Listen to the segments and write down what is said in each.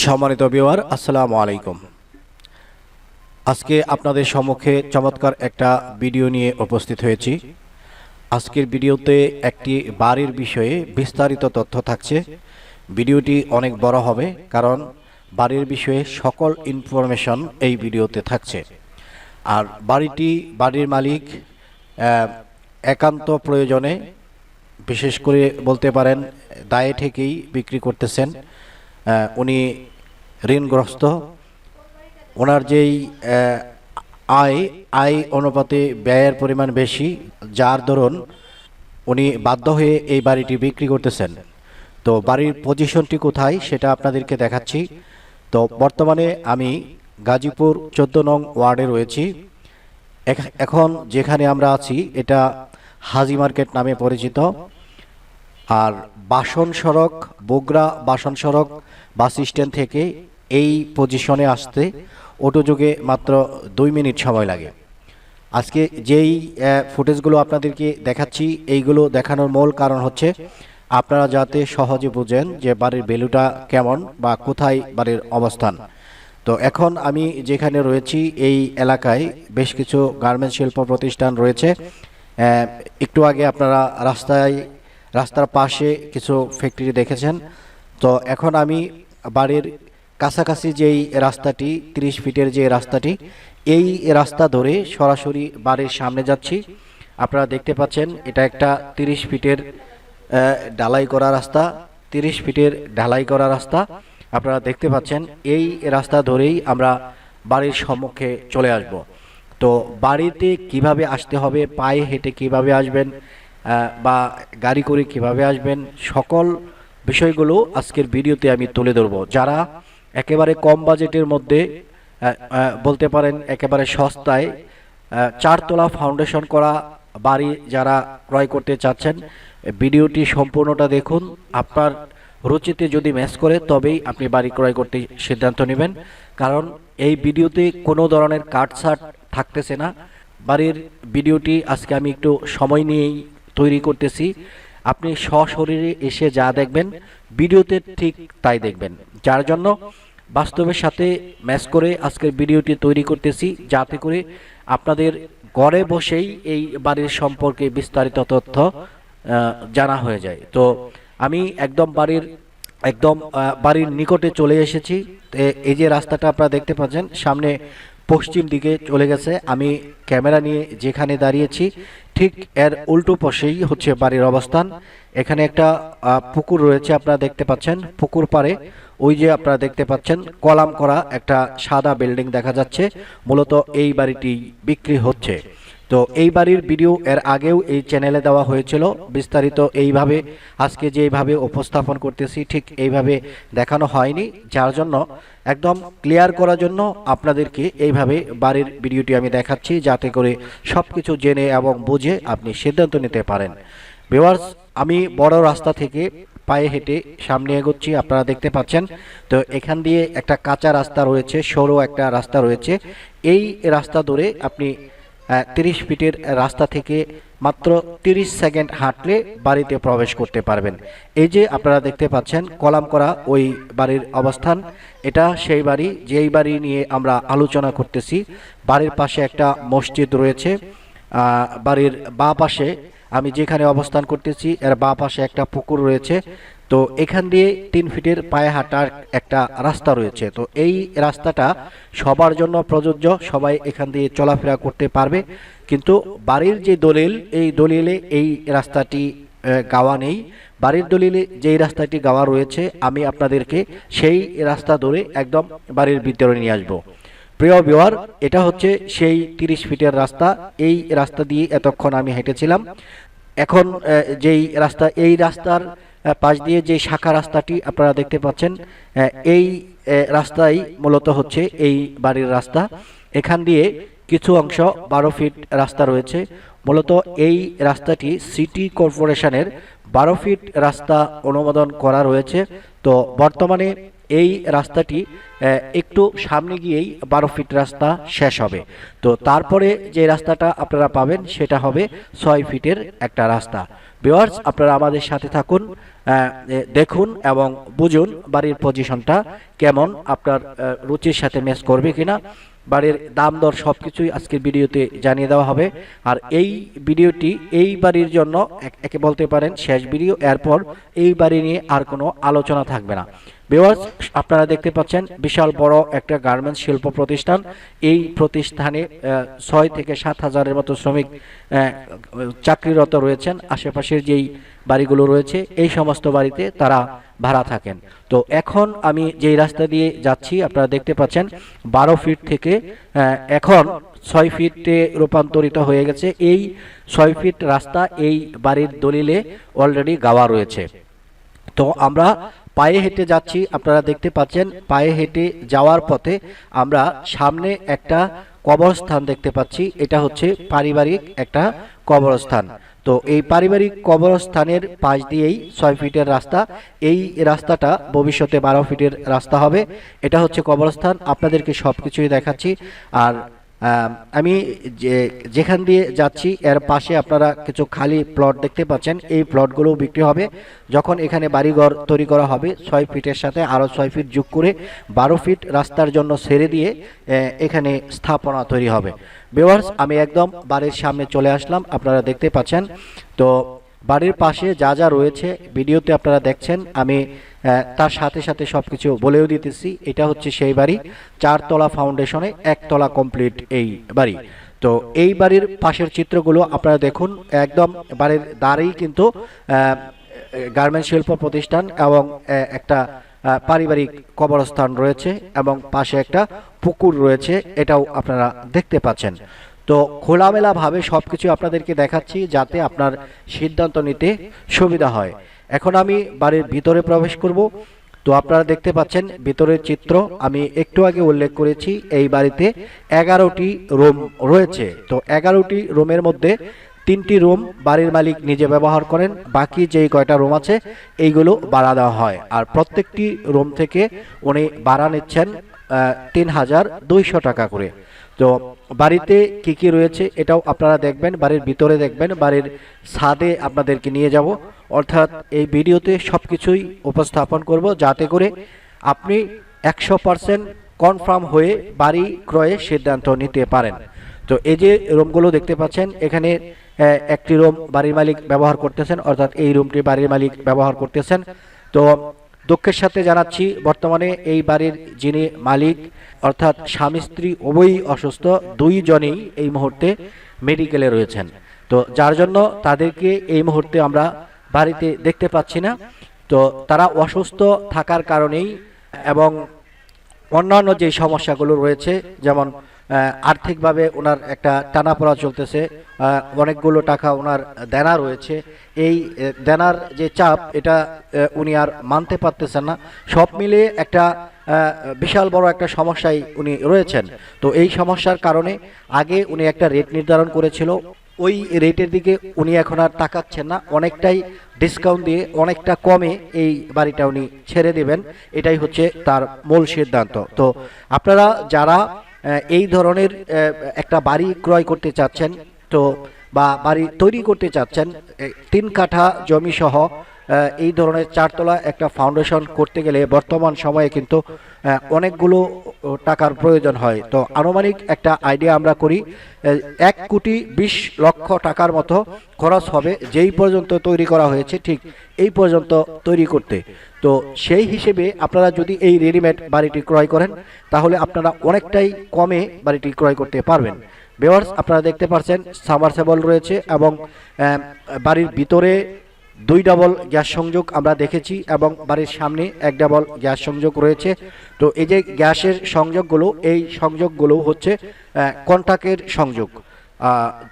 সম্মানিত বিওয়ার আসসালামু আলাইকুম। আজকে আপনাদের সম্মুখে চমৎকার একটা ভিডিও নিয়ে উপস্থিত হয়েছি। আজকের ভিডিওতে একটি বাড়ির বিষয়ে বিস্তারিত তথ্য থাকছে। ভিডিওটি অনেক বড় হবে, কারণ বাড়ির বিষয়ে সকল ইনফরমেশন এই ভিডিওতে থাকছে। আর বাড়িটি, বাড়ির মালিক একান্ত প্রয়োজনে, বিশেষ করে বলতে পারেন, দায়ে থেকেই বিক্রি করতেছেন। উনি ঋণগ্রস্ত। ওনার যেই আয় আয় অনুপাতে ব্যয়ের পরিমাণ বেশি, যার দরুন উনি বাধ্য হয়ে এই বাড়িটি বিক্রি করতেছেন। তো বাড়ির পজিশনটি কোথায় সেটা আপনাদেরকে দেখাচ্ছি। তো বর্তমানে আমি গাজীপুর চোদ্দ নং ওয়ার্ডে রয়েছি। এখন যেখানে আমরা আছি, এটা হাজি মার্কেট নামে পরিচিত। আর বাসন সড়ক, বগুড়া বাসন সড়ক বাস স্ট্যান্ড থেকে এই পজিশনে আসতে অটো যুগে মাত্র দুই মিনিট সময় লাগে। আজকে যেই ফুটেজগুলো আপনাদেরকে দেখাচ্ছি, এইগুলো দেখানোর মূল কারণ হচ্ছে আপনারা যাতে সহজে বুঝেন যে বাড়ির ভ্যালুটা কেমন বা কোথায় বাড়ির অবস্থান। তো এখন আমি যেখানে রয়েছি, এই এলাকায় বেশ কিছু গার্মেন্টস শিল্প প্রতিষ্ঠান রয়েছে। একটু আগে আপনারা রাস্তায়, রাস্তার পাশে কিছু ফ্যাক্টরি দেখেছেন। তো এখন আমি বাড়ির কাছাকাছি যেই রাস্তাটি তিরিশ ফিটের যে রাস্তাটি এই রাস্তা ধরে সরাসরি বাড়ির সামনে যাচ্ছি। আপনারা দেখতে পাচ্ছেন এটা একটা তিরিশ ফিটের আহ, ঢালাই করা রাস্তা তিরিশ ফিটের ঢালাই করা রাস্তা। আপনারা দেখতে পাচ্ছেন এই রাস্তা ধরেই আমরা বাড়ির সম্মুখে চলে আসব। তো বাড়িতে কীভাবে আসতে হবে পায়ে হেঁটে কীভাবে আসবেন বা গাড়ি করে কীভাবে আসবেন সকল বিষয়গুলো আজকের ভিডিওতে আমি তুলে ধরবো। যারা একেবারে কম বাজেটের মধ্যে বলতে পারেন একেবারে সস্তায় চারতলা ফাউন্ডেশন করা বাড়ি যারা ক্রয় করতে চাচ্ছেন, ভিডিওটি সম্পূর্ণটা দেখুন। আপনার রুচিতে যদি ম্যাচ করে, তবেই আপনি বাড়ি ক্রয় করতে সিদ্ধান্ত নেবেন। কারণ এই ভিডিওতে কোনো ধরনের কাটছাট থাকতেছে না। বাড়ির ভিডিওটি আজকে আমি একটু সময় নিয়েই তৈরি করতেছি। আপনি সশরীরে এসে যা দেখবেন, ভিডিওতে ঠিক তাই দেখবেন। যার জন্য বাস্তবের সাথে ম্যাচ করে আজকের ভিডিওটি তৈরি করতেছি, যাতে করে আপনাদের ঘরে বসেই এই বাড়ির সম্পর্কে বিস্তারিত তথ্য জানা হয়ে যায়। তো আমি একদম বাড়ির একদম বাড়ির নিকটে চলে এসেছি। এই যে রাস্তাটা আপনারা দেখতে পাচ্ছেন, সামনে পশ্চিম দিকে চলে গেছে। আমি ক্যামেরা নিয়ে যেখানে দাঁড়িয়েছি, ঠিক এর উল্টো পাশেই হচ্ছে বাড়ির অবস্থান। এখানে একটা পুকুর রয়েছে, আপনারা দেখতে পাচ্ছেন। পুকুর পারে ওই যে আপনারা দেখতে পাচ্ছেন, কলাম করা একটা সাদা বিল্ডিং দেখা যাচ্ছে। মূলত এই বাড়িটি বিক্রি হচ্ছে। তো এই বাড়ির ভিডিও এর আগেও এই চ্যানেলে দেওয়া হয়েছিল। বিস্তারিত এইভাবে, আজকে যেইভাবে উপস্থাপন করতেছি, ঠিক এইভাবে দেখানো হয়নি। যার জন্য একদম ক্লিয়ার করার জন্য আপনাদেরকে এইভাবে বাড়ির ভিডিওটি আমি দেখাচ্ছি, যাতে করে সব কিছু জেনে এবং বুঝে আপনি সিদ্ধান্ত নিতে পারেন। ভিউয়ার্স, আমি বড় রাস্তা থেকে পায়ে হেঁটে সামনে এগোচ্ছি, আপনারা দেখতে পাচ্ছেন। তো এখান দিয়ে একটা কাঁচা রাস্তা রয়েছে, সরু একটা রাস্তা রয়েছে। এই রাস্তা ধরে আপনি তিরিশ ফিটের রাস্তা থেকে মাত্র তিরিশ সেকেন্ড হাঁটলে বাড়িতে প্রবেশ করতে পারবেন। এই যে আপনারা দেখতে পাচ্ছেন, কলাম করা ওই বাড়ির অবস্থান। এটা সেই বাড়ি, যেই বাড়ি নিয়ে আমরা আলোচনা করতেছি। বাড়ির পাশে একটা মসজিদ রয়েছে। বাড়ির বাঁ পাশে আমি যেখানে অবস্থান করতেছি, এর বাঁ পাশে একটা পুকুর রয়েছে। তো এখান দিয়ে তিন ফিটের পায়ে হাঁটার একটা রাস্তা রয়েছে। তো এই রাস্তাটা সবার জন্য প্রযোজ্য, সবাই এখান দিয়ে চলাফেরা করতে পারবে। কিন্তু বাড়ির যে দলিল, এই দলিলে এই রাস্তাটি গাওয়া নেই। বাড়ির দলিলে যেই রাস্তাটি গাওয়া রয়েছে, আমি আপনাদেরকে সেই রাস্তা ধরে একদম বাড়ির ভিতরে নিয়ে আসব। প্রিয় বিওয়ার এটা হচ্ছে সেই তিরিশ ফিটের রাস্তা। এই রাস্তা দিয়ে এতক্ষণ আমি হেঁটেছিলাম। এখন যেই রাস্তা, এই রাস্তার পাশ দিয়ে যে শাখা রাস্তাটি আপনারা দেখতে পাচ্ছেন এই রাস্তাই মূলত হচ্ছে এই বাড়ির রাস্তা। এখান দিয়ে কিছু অংশ বারো ফিট রাস্তা রয়েছে। মূলত এই রাস্তাটি সিটি কর্পোরেশনের বারো ফিট রাস্তা অনুমোদন করা রয়েছে। তো বর্তমানে এই রাস্তাটি একটু সামনে গিয়েই বারো ফিট রাস্তা শেষ হবে। তো তারপরে যে রাস্তাটা আপনারা পাবেন, সেটা হবে ছয় ফিটের একটা রাস্তা। ভিওয়ার্স আপনারা আমাদের সাথে থাকুন দেখুন এবং বুঝুন বাড়ির পজিশনটা কেমন, আপনার রুচির সাথে ম্যাচ করবে কিনা। বাড়ির দাম দর সব কিছুই আজকের ভিডিওতে জানিয়ে দেওয়া হবে। আর এই ভিডিওটি এই বাড়ির জন্য একে বলতে পারেন শেষ ভিডিও। এরপর এই বাড়ি নিয়ে আর কোনো আলোচনা থাকবে না। ভিউয়ার্স আপনারা দেখতে পাচ্ছেন বিশাল বড় একটা গার্মেন্টস শিল্প প্রতিষ্ঠান। এই প্রতিষ্ঠানে ছয় থেকে সাত হাজারের মতো শ্রমিক চাকরিরত রয়েছেন। আশেপাশের যেই বাড়িগুলো রয়েছে, এই সমস্ত বাড়িতে তারা ভাড়া থাকেন। তো এখন আমি যেই রাস্তা দিয়ে যাচ্ছি, আপনারা দেখতে পাচ্ছেন বারো ফিট থেকে এখন ছয় ফিটে রূপান্তরিত হয়ে গেছে। এই ছয় ফিট রাস্তা, এই বাড়ির দলিলে অলরেডি গাওয়া রয়েছে। তো আমরা পায়ে হেঁটে যাচ্ছি, আপনারা দেখতে পাচ্ছেন, পায়ে হেঁটে যাওয়ার পথে আমরা সামনে একটা কবরস্থান দেখতে পাচ্ছি, এটা হচ্ছে পারিবারিক একটা কবরস্থান। তো এই পারিবারিক কবরস্থানের পাশ দিয়েই ছয় ফিটের রাস্তা, এই রাস্তাটা ভবিষ্যতে বারো ফিটের রাস্তা হবে, এটা হচ্ছে কবরস্থান, আপনাদেরকে সব কিছুই দেখাচ্ছি, আর আম, যেখান দিয়ে যাচ্ছি এর পাশে আপনারা কিছু খালি প্লট দেখতে পাচ্ছেন। এই প্লটগুলো বিক্রি হবে। যখন এখানে বাড়িঘর তৈরি করা হবে ছয় ফিটের সাথে আরও ছয় ফিট যোগ করে বারো ফিট রাস্তার জন্য ছেড়ে দিয়ে এখানে স্থাপনা তৈরি হবে। বেওয়ার্স আমি একদম বাড়ির সামনে চলে আসলাম। আপনারা দেখতে পাচ্ছেন। তো বাড়ির পাশে যা যা রয়েছে ভিডিওতে আপনারা দেখছেন। আমি তার সাথে সাথে সবকিছু বলেও দিতেছি, এটা হচ্ছে সেই বাড়ি, চারতলা ফাউন্ডেশনে একতলা কমপ্লিট এই বাড়ি। তো এই বাড়ির পাশের চিত্রগুলো আপনারা দেখুন, একদম বাড়ির দ্বারেই কিন্তু গার্মেন্ট শিল্প প্রতিষ্ঠান এবং একটা পারিবারিক কবরস্থান রয়েছে এবং পাশে একটা পুকুর রয়েছে, এটাও আপনারা দেখতে পাচ্ছেন। তো খোলামেলাভাবে সব কিছু আপনাদেরকে দেখাচ্ছি যাতে আপনার সিদ্ধান্ত নিতে সুবিধা হয়। এখন আমি বাড়ির ভিতরে প্রবেশ করব। তো আপনারা দেখতে পাচ্ছেন, ভিতরের চিত্র আমি একটু আগে উল্লেখ করেছি, এই বাড়িতে এগারোটি রুম রয়েছে। তো এগারোটি রুমের মধ্যে তিনটি রুম বাড়ির মালিক নিজে ব্যবহার করেন, বাকি যেই কয়টা রুম আছে, এইগুলো ভাড়া দেওয়া হয়। আর প্রত্যেকটি রুম থেকে উনি ভাড়া নিচ্ছেন তিন হাজার দুইশো টাকা করে। তো বাড়িতে কি কি রয়েছে এটাও আপনারা দেখবেন, বাড়ির ভিতরে দেখবেন, বাড়ির ছাদে আপনাদেরকে নিয়ে যাব। অর্থাৎ এই ভিডিওতে সব কিছুই উপস্থাপন করব যাতে করে আপনি একশো পার্সেন্ট কনফার্ম হয়ে বাড়ি ক্রয়ে সিদ্ধান্ত নিতে পারেন। তো এই যে রুমগুলো দেখতে পাচ্ছেন, এখানে একটি রুম বাড়ির মালিক ব্যবহার করতেছেন, অর্থাৎ এই রুমটি বাড়ির মালিক ব্যবহার করতেছেন। তো দুঃখের সাথে জানাচ্ছি, বর্তমানে এই বাড়ির যিনি মালিক অর্থাৎ স্বামী স্ত্রী উভয়ই অসুস্থ, দুইজনেই এই মুহূর্তে মেডিকেলে রয়েছেন। তো যার জন্য তাদেরকে এই মুহূর্তে আমরা বাড়িতে দেখতে পাচ্ছি না। তো তারা অসুস্থ থাকার কারণেই এবং অন্যান্য যে সমস্যাগুলো রয়েছে, যেমন আর্থিকভাবে ওনার একটা টানাপড়া চলতেছে। অনেকগুলো টাকা ওনার দেনা রয়েছে। এই দেনার যে চাপ, এটা উনি আর মানতে পারতেছেন না। সব মিলিয়ে একটা বিশাল বড় একটা সমস্যায় উনি রয়েছেন। তো এই সমস্যার কারণে আগে উনি একটা রেট নির্ধারণ করেছিল। ওই রেটের দিকে উনি এখন আর তাকাচ্ছেন না। অনেকটাই ডিসকাউন্ট দিয়ে অনেকটা কমে এই বাড়িটা উনি ছেড়ে দেবেন। এটাই হচ্ছে তার মূল সিদ্ধান্ত। তো আপনারা যারা এই ধরনের একটা বাড়ি ক্রয় করতে চাচ্ছেন, তো বা বাড়ি তৈরি করতে চাচ্ছেন তিন কাঠা জমি সহ এই ধরনের চারতলা একটা ফাউন্ডেশন করতে গেলে বর্তমান সময়ে কিন্তু অনেকগুলো টাকার প্রয়োজন হয়। তো আনুমানিক একটা আইডিয়া আমরা করি এক কোটি বিশ লক্ষ টাকার মতো খরচ হবে যেই পর্যন্ত তৈরি করা হয়েছে ঠিক এই পর্যন্ত তৈরি করতে। তো সেই হিসেবে আপনারা যদি এই রেডিমেড বাড়িটি ক্রয় করেন, তাহলে আপনারা অনেকটাই কমে বাড়িটি ক্রয় করতে পারবেন। বেওয়ার্স আপনারা দেখতে পাচ্ছেন সামারসেবল রয়েছে এবং বাড়ির ভিতরে দুই ডাবল গ্যাস সংযোগ আমরা দেখেছি এবং বাড়ির সামনে এক ডাবল গ্যাস সংযোগ রয়েছে। তো এই যে গ্যাসের সংযোগগুলো, এই সংযোগগুলো হচ্ছে কন্টাক্টের সংযোগ।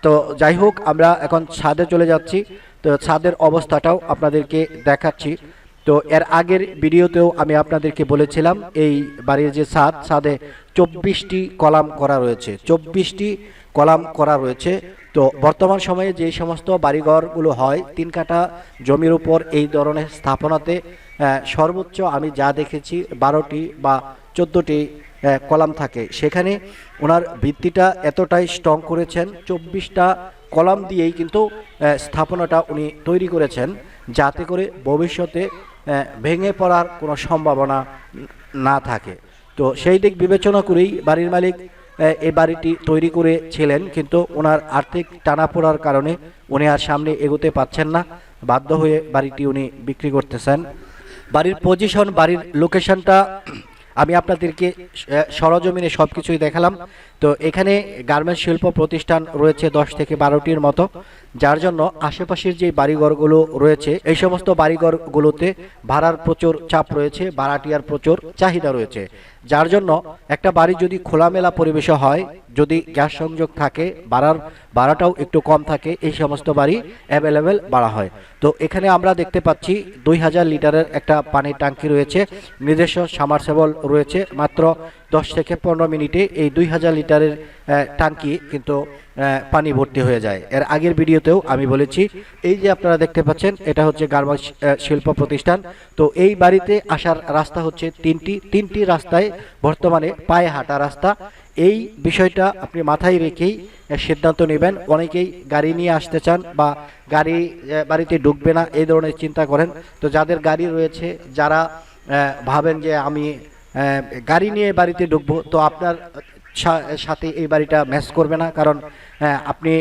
তো যাই হোক, আমরা এখন ছাদে চলে যাচ্ছি। তো ছাদের অবস্থাটাও আপনাদেরকে দেখাচ্ছি। তো এর আগের ভিডিওতেও আমি আপনাদেরকে বলেছিলাম, এই বাড়ির যে ছাদ, ছাদে চব্বিশটি কলাম করা রয়েছে। চব্বিশটি কলাম করা রয়েছে। তো বর্তমান সময়ে যে সমস্ত বাড়িঘরগুলো হয়, তিন কাঠা জমির উপর এই ধরনের স্থাপনাতে সর্বোচ্চ আমি যা দেখেছি, বারোটি বা চোদ্দোটি কলাম থাকে। সেখানে ওনার ভিত্তিটা এতটাই স্ট্রং করেছেন, চব্বিশটা কলাম দিয়েই কিন্তু স্থাপনাটা উনি তৈরি করেছেন, যাতে করে ভবিষ্যতে ভেঙে পড়ার কোনো সম্ভাবনা না থাকে। তো সেই দিক বিবেচনা করেই বাড়ির মালিক এই বাড়িটি তৈরি করেছিলেন, কিন্তু ওনার আর্থিক টানাপোড়ার কারণে উনি আর সামনে এগোতে পাচ্ছেন না। বাধ্য হয়ে বাড়িটি উনি বিক্রি করতেছেন। বাড়ির পজিশন বাড়ির লোকেশনটা আমি আপনাদেরকে সরজমিনে সব কিছুই দেখালাম। তো এখানে গার্মেন্টস শিল্প প্রতিষ্ঠান রয়েছে দশ থেকে বারোটির মতো, যার জন্য আশেপাশের যে বাড়িঘরগুলো রয়েছে, এই সমস্ত বাড়িঘরগুলোতে ভাড়ার প্রচুর চাপ রয়েছে, ভাড়াটিয়ার প্রচুর চাহিদা রয়েছে। যার জন্য একটা বাড়ি যদি খোলামেলা পরিবেশে হয়, যদি গ্যাস সংযোগ থাকে, ভাড়ার ভাড়াটাও একটু কম থাকে, এই সমস্ত বাড়ি অ্যাভেলেবেল বাড়া হয়। তো এখানে আমরা দেখতে পাচ্ছি দুই হাজার লিটারের একটা পানির ট্যাঙ্কি রয়েছে, নিজস্ব সামারসেবল রয়েছে, মাত্র দশ থেকে পনেরো মিনিটে এই দুই হাজার লিটারের ট্যাঙ্কি কিন্তু পানি ভর্তি হয়ে যায়। এর আগের ভিডিওতেও আমি বলেছি, এই যে আপনারা দেখতে পাচ্ছেন, এটা হচ্ছে গার্মেন্টস শিল্প প্রতিষ্ঠান। তো এই বাড়িতে আসার রাস্তা হচ্ছে তিনটি তিনটি রাস্তায় বর্তমানে পায়ে হাঁটা রাস্তা। এই বিষয়টা আপনি মাথায় রেখেই সিদ্ধান্ত নেবেন। অনেকেই গাড়ি নিয়ে আসতে চান বা গাড়ি বাড়িতে ঢুকবে না, এই ধরনের চিন্তা করেন। তো যাদের গাড়ি রয়েছে, যারা ভাবেন যে আমি গাড়ি নিয়ে বাড়িতে ঢুকবো, তো আপনার সাথে এই বাড়িটা ম্যাচ করবে না, কারণ আপনি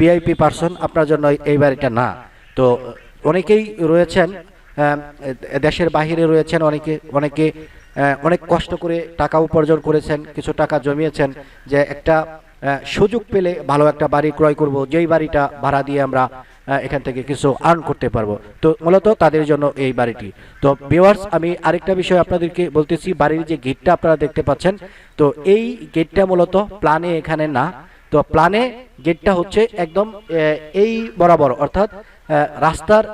বিআইপি পার্সন আপনার জন্য এই বাড়িটা না। তো, অনেকেই রয়েছেন দেশের বাহিরে রয়েছেন, অনেকে অনেকে অনেক কষ্ট করে টাকা উপার্জন করেছেন, কিছু টাকা জমিয়েছেন, যে একটা সুযোগ পেলে ভালো একটা বাড়ি ক্রয় করব, যেই বাড়িটা ভাড়া দিয়ে আমরা এখান থেকে কিছু আর্ন করতে পারব। তো মূলত তাদের জন্য এই বাড়িটি। তো ভিউয়ার্স আমি আরেকটা বিষয় আপনাদেরকে বলতেছি, বাড়ির যে গেটটা আপনারা দেখতে পাচ্ছেন, তো এই গেটটা মূলত প্ল্যানে এখানে না। তো প্ল্যানে গেটটা হচ্ছে একদম এই বরাবর, অর্থাৎ রাস্তার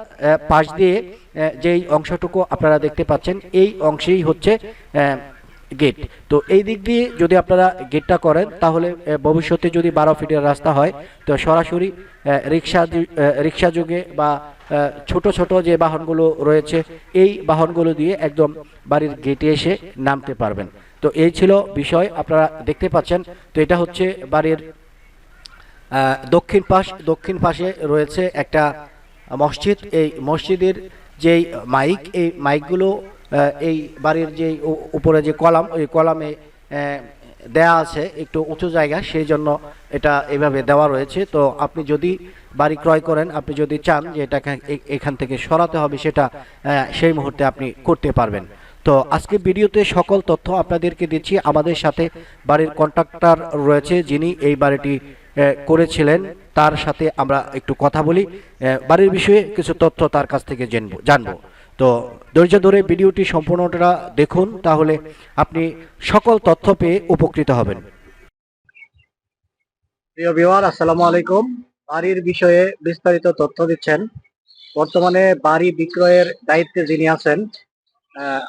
পাশ দিয়ে যেই অংশটুকু আপনারা দেখতে পাচ্ছেন, এই অংশেই হচ্ছে গেট তো এই দিক দিয়ে যদি আপনারা গেটটা করেন, তাহলে ভবিষ্যতে যদি বারো ফিটের রাস্তা হয়, তো সরাসরি রিক্সা রিক্সা যুগে বা ছোট ছোট যে বাহনগুলো রয়েছে, এই বাহনগুলো দিয়ে একদম বাড়ির গেটে এসে নামতে পারবেন। তো এই ছিল বিষয়, আপনারা দেখতে পাচ্ছেন। তো এটা হচ্ছে বাড়ির দক্ষিণ পাশ, দক্ষিণ পাশে রয়েছে একটা মসজিদ। এই মসজিদের যেই মাইক, এই মাইকগুলো এই বাড়ির যে উপরে যে কলাম, ওই কলামে দেয়া আছে একটু উঁচু জায়গা, সেই জন্য এটা এভাবে দেওয়া রয়েছে। তো আপনি যদি বাড়ি ক্রয় করেন, আপনি যদি চান যে এটাকে এখান থেকে সরাতে হবে, সেটা সেই মুহূর্তে আপনি করতে পারবেন। তো আজকে ভিডিওতে সকল তথ্য আপনাদেরকে দিচ্ছি। আমাদের সাথে বাড়ির কন্ট্রাক্টর রয়েছে, যিনি এই বাড়িটি করেছিলেন। তার সাথে আমরা একটু কথা বলি। বাড়ির বিষয়ে কিছু তথ্য তার কাছ থেকে জানব জানব। তো ধৈর্য ধরে ভিডিওটি সম্পূর্ণটা দেখুন, তাহলে আপনি সকল তথ্য পেয়ে উপকৃত হবেন। প্রিয় আসসালামু আলাইকুম। বাড়ির বিষয়ে বিস্তারিত তথ্য দিচ্ছেন। বর্তমানে বাড়ি বিক্রয়ের দায়িত্বে যিনি আছেন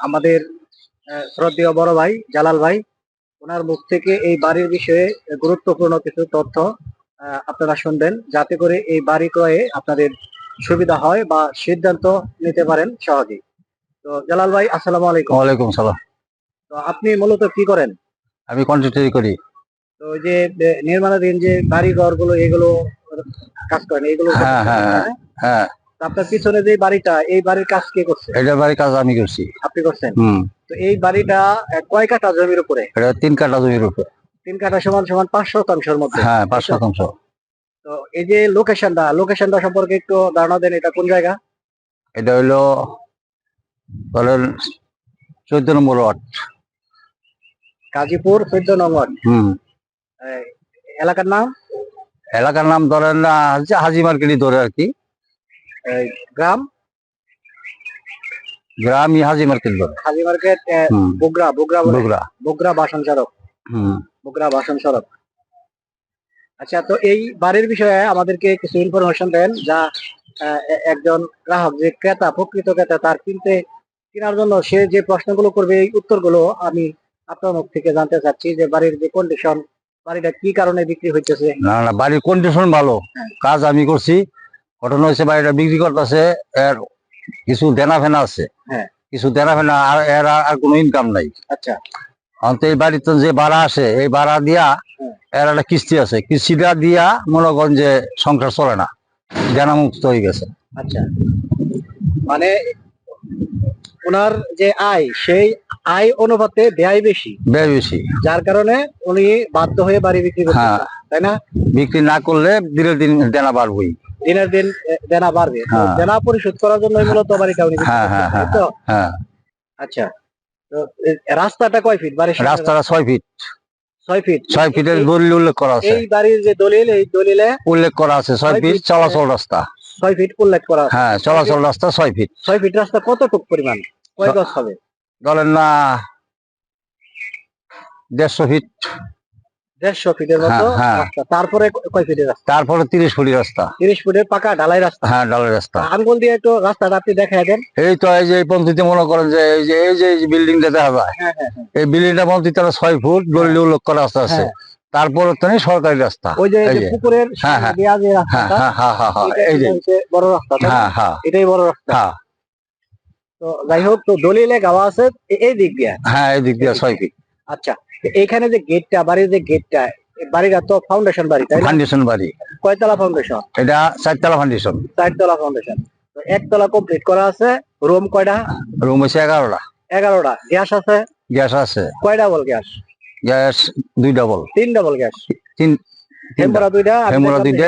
আমাদের শ্রদ্ধেয় বড় ভাই জালাল ভাই, ওনার মুখ থেকে এই বাড়ির বিষয়ে গুরুত্বপূর্ণ কিছু তথ্য আপনারা শুনবেন। যাতে করে এই বাড়ি ক্রয়ে আপনাদের সুবিধা হয় বা সিদ্ধান্ত নিতে পারেন সহজেই। তো জালাল ভাই আসসালামু আলাইকুম। ওয়ালাইকুম সালাম। তো আপনি মূলত কি করেন? আমি কন্ট্রাক্টরি করি। তো যে নির্মাণাধীন যে বাড়ি ঘরগুলো এগুলো কাজ করেন এগুলো হ্যাঁ, হ্যাঁ, হ্যাঁ। আপনার পিছনে যে বাড়িটা এই বাড়ির কাজ কে করছে? এটা বাড়ির কাজ আমি করছি। আপনি করছেন? হুম। তো এই বাড়িটা কয় কাঠা জমির উপরে? এটা তিন কাঠা জমির উপর। তিন কাঠা সমান সমান পাঁচ শতাংশের মধ্যে। হ্যাঁ পাঁচ শতাংশ। তো এই যে লোকেশনটা লোকেশনটা সম্পর্কে একটু ধারণা দেন এটা কোন জায়গা? এটা হইল ধরেন চোদ্দ নম্বর ওয়ার্ড। গাজীপুর চোদ্দ নম্বর হুম। এলাকার নাম? এলাকার নাম ধরেন হাজি- মার্কেটই ধরে আর কি। এই, গ্রাম? গ্রামই হাজি মার্কেট ধরে। হাজি মার্কেট বগুড়া বগুড়া বগুড়া বগুড়া বাসন সড়ক। হুম। বগুড়া বাসন সড়ক। আচ্ছা তো এই বাড়ির বিষয়ে আমাদেরকে কিছু ইনফরমেশন দেন যা একজন গ্রাহক যে ক্রেতা প্রকৃত ক্রেতা তার কিনতে কেনার জন্য সে যে প্রশ্নগুলো করবে এই উত্তরগুলো আমি আপনার মুখ থেকে জানতে চাচ্ছি যে বাড়ির যে কন্ডিশন বাড়িটা কি কারণে বিক্রি হইতেছে? না না বাড়ির কন্ডিশন ভালো। কাজ আমি করছি। ঘটনা হয়েছে বাড়িটা বিক্রি করতেছে এর কিছু দেনা ফেনা আছে। হ্যাঁ। কিছু দেনা ফেনা আর এর আর- আর কোনো ইনকাম নাই। আচ্ছা। অন্ত এই বাড়িতে যে ভাড়া আসে এই ভাড়া দিয়া এর একটা কিস্তি আছে। কিস্তিটা দিয়া মনে করেন যে সংসার চলে না হয়ে গেছে। আচ্ছা। মানে ওনার যে আয় সেই আয় অনুপাতে ব্যয় বেশি। ব্যয় বেশি। যার কারণে উনি বাধ্য হয়ে বাড়ি বিক্রি করতে হ্যাঁ। তাই না? বিক্রি না করলে দিনের দিন দেনা বাড়বই। দিনের দিন দেনা বাড়বে। হ্যাঁ। দেনা পরিশোধ করার জন্য মূলত বাড়িটা উনি হ্যাঁ, হ্যাঁ, তো? হ্যাঁ। আচ্ছা। রাস্তাটা কয় ফিট বাড়ির রাস্তাটা ছয় ফিট ছয় ফিট ছয় ফিটের দলিল উল্লেখ করা আছে। এই বাড়ির যে দলিল এই দলিলে উল্লেখ করা আছে। ছয় ফিট ফিট, চলাচল রাস্তা। ছয় ফিট উল্লেখ করা হ্যাঁ চলাচল রাস্তা ছয় ফিট ছয় ফিট রাস্তা কতটুক পরিমাণ? কয় গজ হবে? ধরেন না দেড়শো ফিট দেড়শো ফিটের মতো হ্যাঁ, হ্যাঁ। তারপরে কয় ফিটের রাস্তা? তারপরে তিরিশ ফুটি রাস্তা। তিরিশ ফুটের পাকা ঢালাই রাস্তা। হ্যাঁ ডালের রাস্তা। আঙ্গুল দিয়ে একটু রাস্তাটা আপনি দেখা দেন। এই তো এই যে এই পঞ্চায়েতে মনে করেন যে এই যে এই যে বিল্ডিংটা দেখা যায়। হ্যাঁ। এই বিল্ডিংটা পঞ্চায়েত ছয় ফুট উল্লেখ করা রাস্তা আছে। তারপরে তো নেই সরকারি রাস্তা। ওই যে। পুকুরের হ্যাঁ, হ্যাঁ। হ্যাঁ এই যে। বড় রাস্তা হ্যাঁ হ্যাঁ। এটাই বড় রাস্তা। হ্যাঁ। তো যাই হোক তো দলিলে গাওয়া আছে এই দিক দিয়ে? হ্যাঁ এই দিক দিয়ে ছয় ফিট। আচ্ছা তো এইখানে যে গেটটা বাড়ির যে গেটটা বাড়িটা তো ফাউন্ডেশন বাড়ি তাই ফাউন্ডেশন বাড়ি। কয়তলা ফাউন্ডেশন এটা চারতলা ফাউন্ডেশন চারতলা ফাউন্ডেশন একতলা কমপ্লিট করা আছে রুম কয়টা? রুম হচ্ছে এগারোটা। এগারোটা। গ্যাস আছে? গ্যাস আছে। কয় ডাবল গ্যাস? গ্যাস দুই ডাবল তিন ডাবল গ্যাস? তিন হেমরা দুইটা হেমরা দুইটা,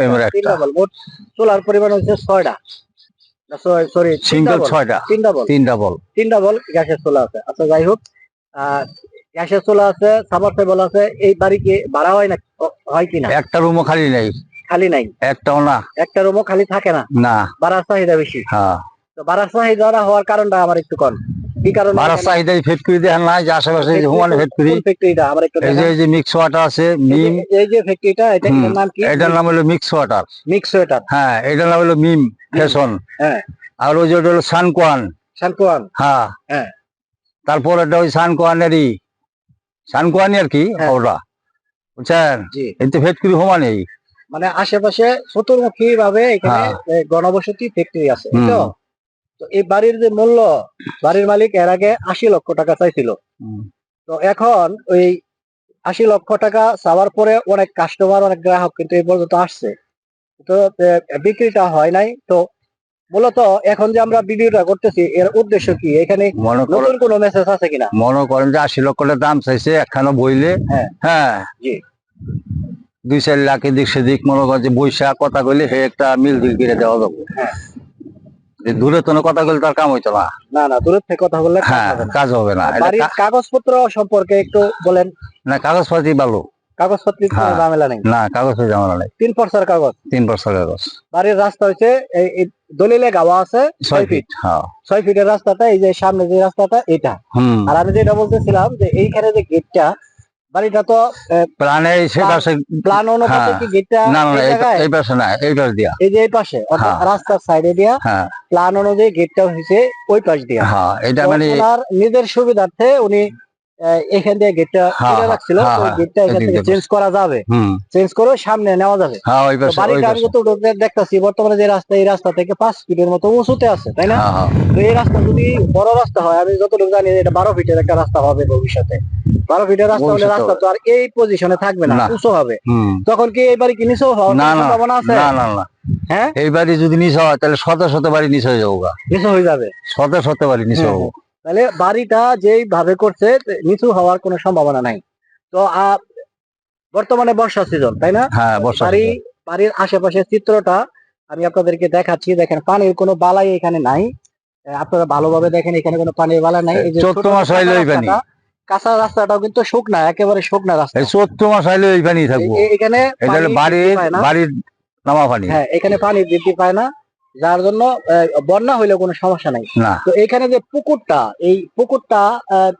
হেমরা একটা, তিন ডাবল মোট চুলার পরিমাণ হচ্ছে ছয়টা। সরি সিঙ্গেল ছয়টা। তিন ডাবল তিন ডাবল তিন ডাবল গ্যাসের চুলা আছে। আচ্ছা যাই হোক গ্যাসের চুলা আছে সামারসেবল আছে এই বাড়ি কি ভাড়া হয় না হয় কিনা একটা রুমও খালি নেই। খালি নাই? একটাও না। একটা রুমও খালি থাকে না? না। ভাড়ার চাহিদা বেশি? হ্যাঁ। তো ভাড়ার চাহিদা হওয়ার কারণটা আমার একটু কন। কি কারণে ভাড়ার চাহিদা ফ্যাক্টরি দেখেন না যে আশেপাশে ফ্যাক্টরি ফ্যাক্টরিটা আমার একটু এই যে এই যে মিক্স ওয়াটার আছে মিম। এই যে ফ্যাক্টরিটা এটা এটার নাম কি? এটার নাম হলো মিক্স ওয়াটার মিক্স সোয়েটার হ্যাঁ এটার নাম হলো মিম ফ্যাশন। হ্যাঁ। আর ওই যে হলো সানকোয়ান শানকুয়ান। হ্যাঁ। হ্যাঁ। তারপর এটা ওই সানকোয়ানেরই সানকোয়ানি আর কি হ্যাঁ। ওটা বুঝছেন? জি। এই তো ফ্যাক্টরি হুমানেই মানে আশেপাশে চতুর্মুখী ভাবে এখানে হ্যাঁ। গণবসতি ফ্যাক্টরি আছে তো তো এই বাড়ির যে মূল্য বাড়ির মালিক এর আগে আশি লক্ষ টাকা চাইছিল। তো এখন ওই আশি লক্ষ টাকা চাওয়ার পরে অনেক কাস্টমার অনেক গ্রাহক কিন্তু এই পর্যন্ত আসছে। তো বিক্রিটা হয় নাই। তো মূলত এখন যে আমরা ভিডিওটা করতেছি এর উদ্দেশ্য কি? এখানে মনে নতুন কোনো মেসেজ আছে কিনা? মনে করেন যে আশি লক্ষ টাকা দাম চাইছে একখানা বইলে। হ্যাঁ। হ্যাঁ। জি। দুই চার লাখ এদিক সেদিক মনে করেন যে বৈশা কথা কইলে সে একটা মিল দিল কিনে দেওয়া যাবে। হ্যাঁ। দূরে তো কথা কইলে তার কাম হইতো না। না না দূরের থেকে কথা বললে কাজ হ্যাঁ হবে না। কাজ হবে না। কাগজপত্র সম্পর্কে একটু বলেন। না কাগজপাতি ভালো। কাগজপত্র হ্যাঁ। ঝামেলা নেই? না কাগজপাতি জামানা নেই। তিন পর্সার কাগজ? তিন কাগজ। বাড়ির রাস্তা হচ্ছে এই এই দলিলে গাওয়া আছে ছয় ফিট। হ্যাঁ। ছয় ফিটের রাস্তাটা এই যে সামনে যে রাস্তাটা এটা। আর আমি যেটা বলতেছিলাম যে এইখানে যে গেটটা বাড়িটা তো প্লান- পাশে প্লান অনুপাতে হ্যাঁ। কি গেটটা না না এই এই- জায়গায়? এই পাশে না এই পাশ দিয়া। এই যে এই পাশে অর্থাৎ হ্যাঁ। রাস্তার সাইডে দিয়া হ্যাঁ। প্লান অনুযায়ী গেটটা হয়েছে ওই পাশ দিয়া। হ্যাঁ এটা মানে নিজের সুবিধার্থে উনি এখান দিয়ে গেটটা খুলে রাখছিল গেটটা এখান থেকে চেঞ্জ করা যাবে। চেঞ্জ করে সামনে নেওয়া যাবে। বাড়িটা আমি দেখতেছি বর্তমানে যে রাস্তা এই রাস্তা থেকে পাঁচ ফিটের মতো উঁচুতে আছে তাই না? তো এই রাস্তা যদি বড় রাস্তা হয় আমি যতটুকু জানি এটা বারো ফিটের একটা রাস্তা হবে ভবিষ্যতে। বারো ফিটের রাস্তা হলে রাস্তা তো আর এই পজিশনে থাকবে না। উঁচু হবে। তখন কি এই বাড়ি কি নিচু হওয়ার সম্ভাবনা আছে? না না না। হ্যাঁ? এই বাড়ি যদি নিচে হয় তাহলে শত শত বাড়ি নিচে হয়ে যাব। নিচু হয়ে যাবে। শত শত বাড়ি নিচে হব। তাহলে বাড়িটা যেই ভাবে করছে নিচু হওয়ার কোনো সম্ভাবনা নাই। তো বর্তমানে বর্ষা সিজন তাই না? হ্যাঁ বাড়ি বাড়ির আশেপাশের চিত্রটা আমি আপনাদেরকে দেখাচ্ছি। দেখেন পানির কোনো বালাই এখানে নাই। আপনারা ভালোভাবে দেখেন এখানে কোনো পানির বালা নাই। এই যে কাঁচা রাস্তাটা, রাস্তাটাও কিন্তু শুকনা একেবারে শুকনা রাস্তা। এই চৈত্র মাস হইলে ওই পানি থাকব। এখানে বাড়ির। বাড়ির নামা পানি। হ্যাঁ এখানে পানি বৃদ্ধি পায় না। যার জন্য বন্যা হইলে কোনো সমস্যা নাই। তো এখানে যে পুকুরটা এই পুকুরটা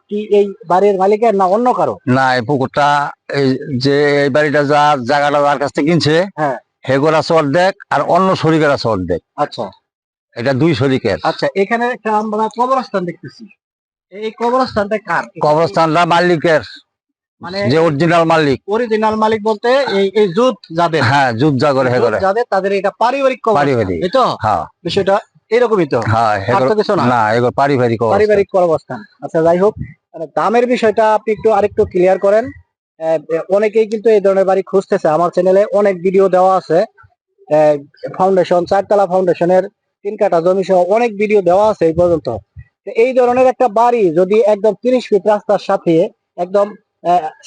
কি এই বাড়ির মালিকের না অন্য কারও? না এই পুকুরটা এই যে এই বাড়িটা যা জায়গাটা যার কাছ থেকে কিনছে হ্যাঁ। হেগোর আছে অর্ধেক আর অন্য শরিকের আছে অর্ধেক। আচ্ছা। এটা দুই শরিকের। আচ্ছা এখানে একটা আমরা কবরস্থান দেখতেছি। এই কবরস্থানটা কার? কবরস্থানটা মালিকের। মানে যে অরিজিনাল মালিক। অরিজিনাল মালিক বলতে এই এই জুত যাদের। হ্যাঁ যুদ্ধ যা করে জুত যাদের তাদের এটা পারিবারিক কবরস্থান পারিবারিক। এই তো? হ্যাঁ। বিষয়টা এরকমই তো। হ্যাঁ হেগর আর তো কিছু না। না এগুলো পারিবারিক পারিবারিক কবরস্থান আচ্ছা যাই হোক মানে দামের বিষয়টা আপনি একটু আরেকটু ক্লিয়ার করেন। অনেকেই কিন্তু এই ধরনের বাড়ি খুঁজতেছে। আমার চ্যানেলে অনেক ভিডিও দেওয়া আছে। ফাউন্ডেশন চারতলা ফাউন্ডেশনের তিন কাটা জমি সহ অনেক ভিডিও দেওয়া আছে এই পর্যন্ত। এই ধরনের একটা বাড়ি যদি একদম তিরিশ ফিট রাস্তার সাথে একদম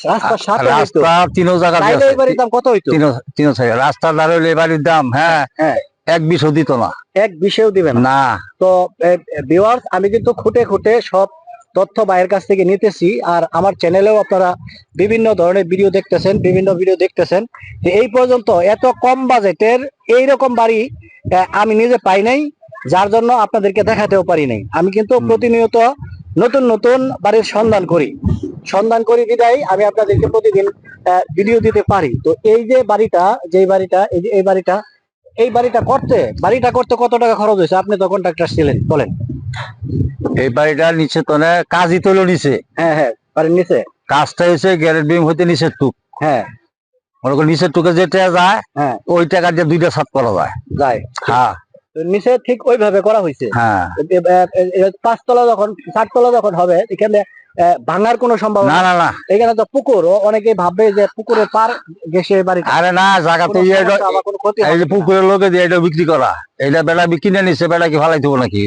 রাস্তার সাথে হইতো, রাস্তা তিনও জায়গা তাইলে দাম কত হইতো? তিনও তিনও রাস্তার ধারে হইলে এই দাম হ্যাঁ। এক বিশও দিত না। এক বিষয়েও দিবেন না। না। তো ভিউয়ার্স আমি কিন্তু খুঁটে খুঁটে সব তথ্য বাইরের কাছ থেকে নিতেছি। আর আমার চ্যানেলেও আপনারা বিভিন্ন ধরনের ভিডিও দেখতেছেন বিভিন্ন ভিডিও দেখতেছেন। যে এই পর্যন্ত এত কম বাজেটের এই রকম বাড়ি আমি নিজে পাই নাই যার জন্য আপনাদেরকে দেখাতেও পারি নাই। আমি কিন্তু প্রতিনিয়ত নতুন নতুন বাড়ির সন্ধান করি। সন্ধান করি বিদায় আমি আপনাদেরকে প্রতিদিন ভিডিও দিতে পারি। তো এই যে বাড়িটা যে বাড়িটা এই যে এই বাড়িটা এই বাড়িটা করতে বাড়িটা করতে কত টাকা খরচ হয়েছে? আপনি তো কন্ট্রাক্টর ছিলেন বলেন। এই বাড়িটা নিচে তো না কাজই তোলো নিচে। হ্যাঁ হ্যাঁ বাড়ির নিচে। কাজটা হয়েছে গ্যারেট বিম হইতে নিচের টুক। হ্যাঁ। মনে করো নিচের টুকে যেটা যায় হ্যাঁ। ওই টাকা দিয়ে দুইটা ছাদ করা যায়। যায়। হ্যাঁ। নিচে ঠিক ওইভাবে করা হয়েছে। হ্যাঁ। পাঁচতলা যখন চারতলা যখন হবে এখানে ভাঙার কোনো সম্ভাবনা না না এখানে তো পুকুর অনেকে ভাববে যে পুকুরের পার গেছে বাড়িটা আরে না জায়গা তো ইয়ে এই যে। পুকুরের লোকে দিয়ে এটা বিক্রি করা এটা বেলা কিনে নিচ্ছে বেলা কি ফালাই দেবো নাকি?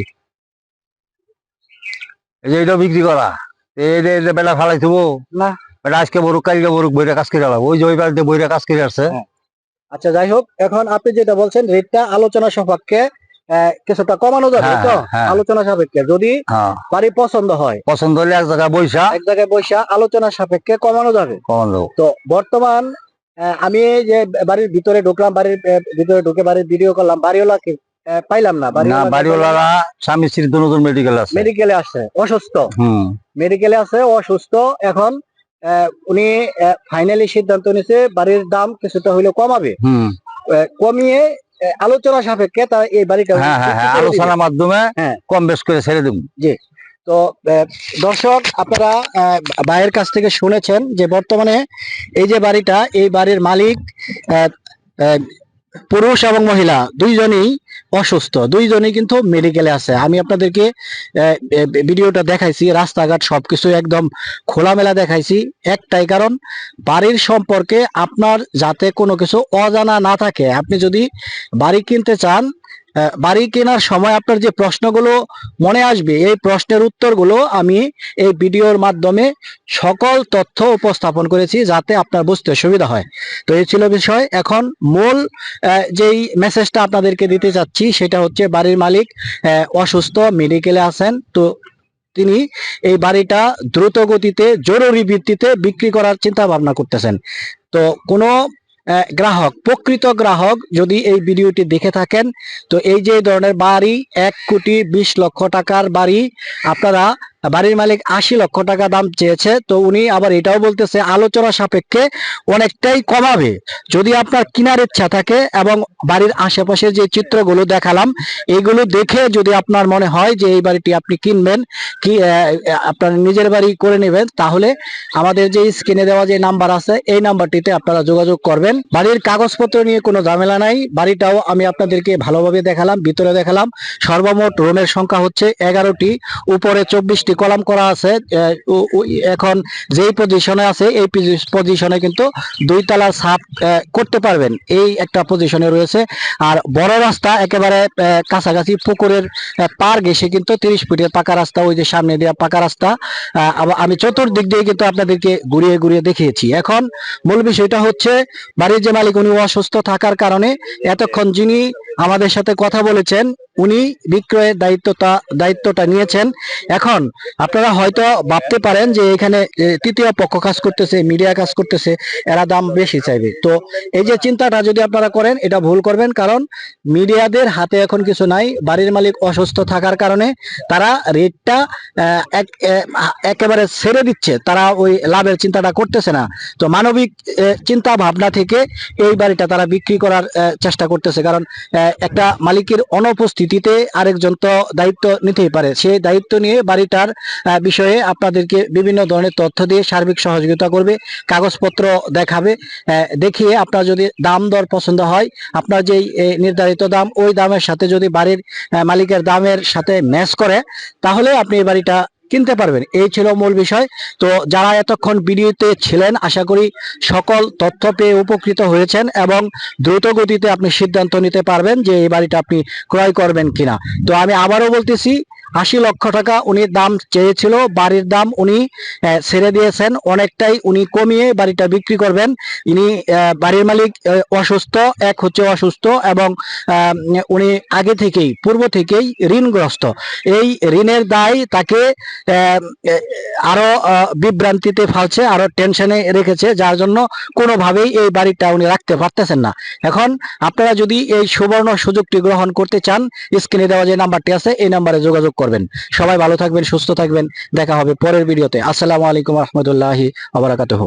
এই যে এটা বিক্রি করা এটা বেলা ফালাই দেবো না। বেলা আজকে বরুক কালকে বরুক বইটা কাজ করে ওই যে ওই বাড়িতে বইটা কাজ করে আসছে। আচ্ছা যাই হোক এখন আপনি যেটা বলছেন রেটটা আলোচনা সাপেক্ষে কিছুটা কমানো যাবে হ্যাঁ, তো? হ্যাঁ। আলোচনা সাপেক্ষে। যদি হ্যাঁ। বাড়ি পছন্দ হয় পছন্দ হলে এক জায়গায় বৈশা। এক জায়গায় বসে আলোচনা সাপেক্ষে কমানো যাবে। কমান তো বর্তমান আমি এই যে বাড়ির ভিতরে ঢুকলাম বাড়ির ভিতরে ঢুকে বাড়ির ভিডিও করলাম বাড়িওয়ালাকে পাইলাম না বাড়িওয়ালারা স্বামী স্ত্রী দুজন মেডিকেল আছে। মেডিকেলে আসছে অসুস্থ। হুম। মেডিকেলে আছে অসুস্থ। এখন উনি ফাইনালি সিদ্ধান্ত নিছে বাড়ির দাম কিছুটা হইলে কমাবে। কমিয়ে আলোচনা সাপেক্ষে তার এই বাড়িটা হ্যাঁ হ্যাঁ হ্যাঁ। আলোচনার মাধ্যমে হ্যাঁ। কম বেশ করে ছেড়ে দেবো তো দর্শক আপনারা ভাইয়ের কাছ থেকে শুনেছেন যে বর্তমানে এই যে বাড়িটা এই বাড়ির মালিক পুরুষ এবং মহিলা, দুইজনেই অসুস্থ, দুইজনেই কিন্তু মেডিকেলে আছে। আমি আপনাদেরকে ভিডিওটা দেখাইছি, রাস্তাঘাট সবকিছু একদম খোলামেলা দেখাইছি। একটাই কারণ, বাড়ির সম্পর্কে আপনার যাতে কোনো কিছু অজানা না থাকে। আপনি যদি বাড়ি কিনতে চান বাড়ি কেনার সময় আপনার যে প্রশ্নগুলো মনে আসবে, এই প্রশ্নের উত্তরগুলো আমি এই ভিডিওর মাধ্যমে সকল তথ্য উপস্থাপন করেছি যাতে আপনার বুঝতে সুবিধা হয়। তো এই ছিল বিষয়। এখন মূল যেই মেসেজটা আপনাদেরকে দিতে চাচ্ছি সেটা হচ্ছে বাড়ির মালিক অসুস্থ মেডিকেলে আছেন। তো তিনি এই বাড়িটা দ্রুত গতিতে জরুরি ভিত্তিতে বিক্রি করার চিন্তা ভাবনা করতেছেন। তো কোনো গ্রাহক, প্রকৃত গ্রাহক যদি এই ভিডিওটি দেখে থাকেন, তো এই যে ধরনের বাড়ি, এক কোটি বিশ লক্ষ টাকার বাড়ি, আপনারা বাড়ির মালিক আশি লক্ষ টাকা দাম চেয়েছে, তো উনি আবার এটাও বলতেছে, আলোচনা সাপেক্ষে অনেকটাই কমাবে। যদি আপনার কেনার ইচ্ছা থাকে এবং বাড়ির আশেপাশের যে চিত্রগুলো দেখালাম, এগুলো দেখে যদি আপনার মনে হয় যে এই বাড়িটি আপনি কিনবেন, কি আপনার নিজের বাড়ি করে নেবেন, তাহলে আমাদের যে স্ক্রিনে দেওয়া যে নাম্বার আছে, এই নাম্বারটিতে আপনারা যোগাযোগ করবেন। বাড়ির কাগজপত্র নিয়ে কোনো ঝামেলা নাই, বাড়িটাও আমি আপনাদেরকে ভালোভাবে দেখালাম, ভিতরে দেখালাম। সর্বমোট রুমের সংখ্যা হচ্ছে এগারোটি, উপরে চব্বিশটি কলাম করা আছে এখন যেই পজিশনে আছে এই পজিশনে কিন্তু দুই তলা আহ, করতে পারবেন। এই একটা পজিশনে রয়েছে। আর বড় রাস্তা একেবারে কাছাকাছি পুকুরের পার ঘেসে কিন্তু তিরিশ ফিটের পাকা রাস্তা ওই যে সামনে দেওয়া পাকা রাস্তা। আমি চতুর্দিক দিয়ে কিন্তু আপনাদেরকে ঘুরিয়ে ঘুরিয়ে দেখিয়েছি। এখন মূল বিষয়টা হচ্ছে বাড়ির যে মালিক উনি অসুস্থ থাকার কারণে এতক্ষণ যিনি আমাদের সাথে কথা বলেছেন উনি বিক্রয়ের দায়িত্বটা দায়িত্বটা নিয়েছেন। এখন আপনারা হয়তো ভাবতে পারেন যে এখানে তৃতীয় পক্ষ কাজ করতেছে, মিডিয়া কাজ করতেছে, এরা দাম বেশি চাইবে। তো এই যে চিন্তাটা যদি আপনারা করেন, এটা ভুল করবেন কারণ মিডিয়াদের হাতে এখন কিছু নাই, বাড়ির মালিক অসুস্থ থাকার কারণে তারা রেটটা একেবারে ছেড়ে দিচ্ছে। তারা ওই লাভের চিন্তাটা করতেছে না। তো মানবিক চিন্তা ভাবনা থেকে এই বাড়িটা তারা বিক্রি করার চেষ্টা করতেছে। কারণ একটা মালিকের অনুপস্থিতিতে আরেকজন তো দায়িত্ব নিতেই পারে। সেই দায়িত্ব নিয়ে বাড়িটার বিষয়ে আপনাদেরকে বিভিন্ন ধরনের তথ্য দিয়ে সার্বিক সহযোগিতা করবে, কাগজপত্র দেখাবে দেখিয়ে আপনার যদি দাম দর পছন্দ হয়, আপনার যেই নির্ধারিত দাম, ওই দামের সাথে যদি বাড়ির মালিকের দামের সাথে ম্যাচ করে, তাহলে আপনি এই বাড়িটা কিনতে পারবেন। এই ছিল মূল বিষয়। তো যারা এতক্ষণ ভিডিওতে ছিলেন, আশা করি সকল তথ্য পেয়ে উপকৃত হয়েছেন এবং দ্রুত গতিতে আপনি সিদ্ধান্ত নিতে পারবেন যে এই বাড়িটা আপনি ক্রয় করবেন কিনা। তো আমি আবারও বলতেছি আশি লক্ষ টাকা উনি দাম চেয়েছিল বাড়ির দাম উনি ছেড়ে দিয়েছেন। অনেকটাই উনি কমিয়ে বাড়িটা বিক্রি করবেন। ইনি বাড়ির মালিক অসুস্থ এক হচ্ছে অসুস্থ এবং উনি আগে থেকেই পূর্ব থেকেই ঋণগ্রস্ত। এই ঋণের দায় তাকে আহ, আরও আহ, বিভ্রান্তিতে ফেলছে আরও টেনশনে রেখেছে যার জন্য কোনোভাবেই এই বাড়িটা উনি রাখতে পারতেছেন না। এখন আপনারা যদি এই সুবর্ণ সুযোগটি গ্রহণ করতে চান স্ক্রিনে দেওয়া যে নাম্বারটি আছে এই নাম্বারে যোগাযোগ করবেন। সবাই ভালো থাকবেন সুস্থ থাকবেন। দেখা হবে পরের ভিডিওতে। আসসালামু আলাইকুম রহমতুল্লাহি আবরাকাতহ